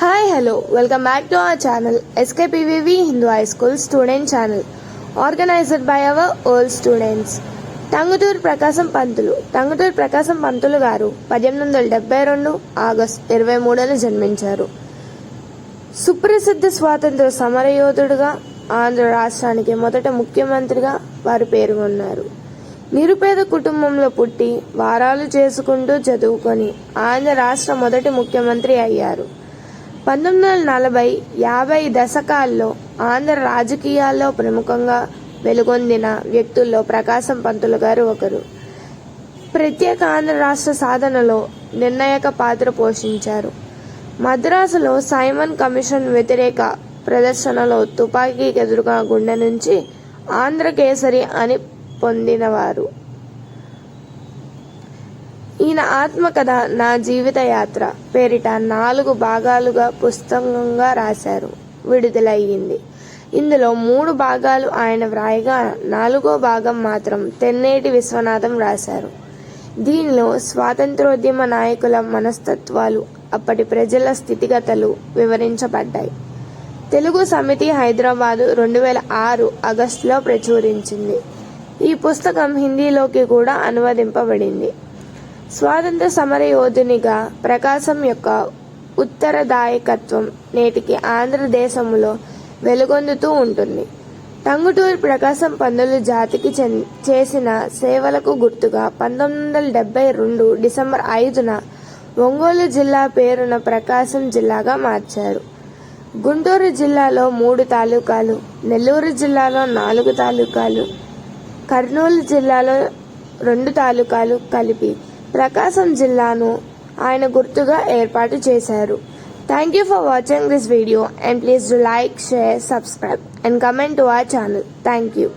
Hi hello welcome back to our channel SKPVV Hindu high school student channel organised by our old students Tanguturu Prakasam Pantulu Tanguturu Prakasam Pantulu గారు పద్దెనిమిది వందల డెబ్బై రెండు August ఇరవై మూడున జన్మించారు. సుప్రసిద్ధ స్వాతంత్ర సమరయోధుడుగా ఆంధ్ర రాష్ట్రానికి మొదట ముఖ్యమంత్రిగా వారు పేర్కొన్నారు నిరుపేద కుటుంబంలో పుట్టి వారాలు చేసుకుంటూ చదువుకొని ఆంధ్ర రాష్ట్ర మొదటి ముఖ్యమంత్రి అయ్యారు. పంతొమ్మిది వందల నలభై యాభై దశకాల్లో ఆంధ్ర రాజకీయాల్లో ప్రముఖంగా వెలుగొందిన వ్యక్తుల్లో ప్రకాశం పంతులు గారు ఒకరు. ప్రత్యేక ఆంధ్ర రాష్ట్ర సాధనలో నిర్ణాయక పాత్ర పోషించారు. మద్రాసులో సైమన్ కమిషన్ వ్యతిరేక ప్రదర్శనలో తుపాకీకి ఎదురుగా గుండె నుంచి ఆంధ్ర కేసరి అని పొందినవారు. ఈయన ఆత్మకథ నా జీవిత యాత్ర పేరిట నాలుగు భాగాలుగా పుస్తకంగా రాశారు. విడుదలయ్యింది. ఇందులో మూడు భాగాలు ఆయన వ్రాయగా నాలుగో భాగం మాత్రం తెన్నేటి విశ్వనాథం రాశారు. దీనిలో స్వాతంత్రోద్యమ నాయకుల మనస్తత్వాలు అప్పటి ప్రజల స్థితిగతులు వివరించబడ్డాయి. తెలుగు సమితి హైదరాబాదు రెండు వేల ఆరు ఆగస్టులో ప్రచురించింది. ఈ పుస్తకం హిందీలోకి కూడా అనువదింపబడింది. స్వాతంత్ర సమర యోధునిగా ప్రకాశం యొక్క ఉత్తరదాయకత్వం నేటికి ఆంధ్రదేశంలో వెలుగొందుతూ ఉంటుంది. టంగుటూరి ప్రకాశం పందులు జాతికి చెన్- చేసిన సేవలకు గుర్తుగా పంతొమ్మిది వందల డెబ్బై రెండు డిసెంబర్ ఐదున ఒంగోలు జిల్లా పేరున ప్రకాశం జిల్లాగా మార్చారు. గుంటూరు జిల్లాలో మూడు తాలూకాలు నెల్లూరు జిల్లాలో నాలుగు తాలూకాలు కర్నూలు జిల్లాలో రెండు తాలూకాలు కలిపి ప్రకాశం జిల్లాను ఆయన గుర్తుగా ఏర్పాటు చేశారు. Thank you for watching this video and please do like share subscribe and comment to our channel thank you